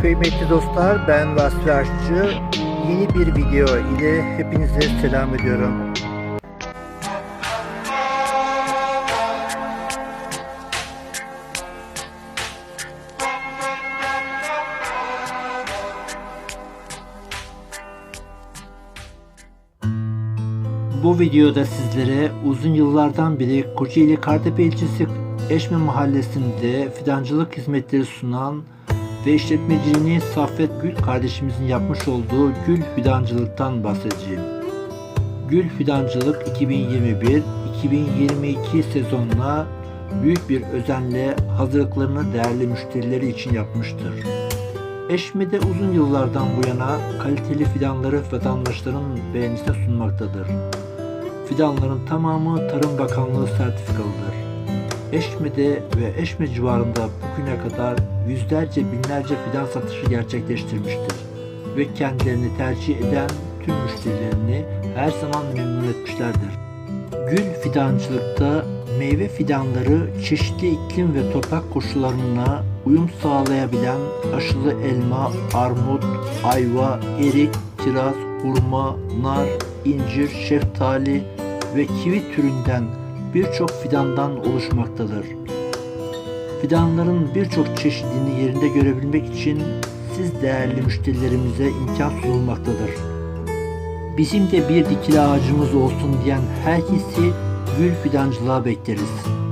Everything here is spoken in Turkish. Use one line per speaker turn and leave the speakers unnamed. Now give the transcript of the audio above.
Kıymetli dostlar ben Vasfi Aşçı. Yeni bir video ile hepinize selam ediyorum. Bu videoda sizlere uzun yıllardan beri Kocaeli Kartepe ilçesi Eşme mahallesinde fidancılık hizmetleri sunan ve işletmeciliğini Saffet Gül kardeşimizin yapmış olduğu Gül Fidancılık'tan bahsedeceğim. Gül Fidancılık 2021-2022 sezonuna büyük bir özenle hazırlıklarını değerli müşterileri için yapmıştır. Eşme'de uzun yıllardan bu yana kaliteli fidanları vatandaşların beğenisine sunmaktadır. Fidanların tamamı Tarım Bakanlığı sertifikalıdır. Eşme'de ve Eşme civarında bugüne kadar yüzlerce binlerce fidan satışı gerçekleştirmiştir ve kendilerini tercih eden tüm müşterilerini her zaman memnun etmişlerdir. Gül fidancılıkta meyve fidanları çeşitli iklim ve toprak koşullarına uyum sağlayabilen aşılı elma, armut, ayva, erik, kiraz, hurma, nar, incir, şeftali ve kivi türünden birçok fidandan oluşmaktadır. Fidanların birçok çeşidini yerinde görebilmek için siz değerli müşterilerimize imkan sunulmaktadır. Bizim de bir dikili ağacımız olsun diyen herkesi gül fidancılığa bekleriz.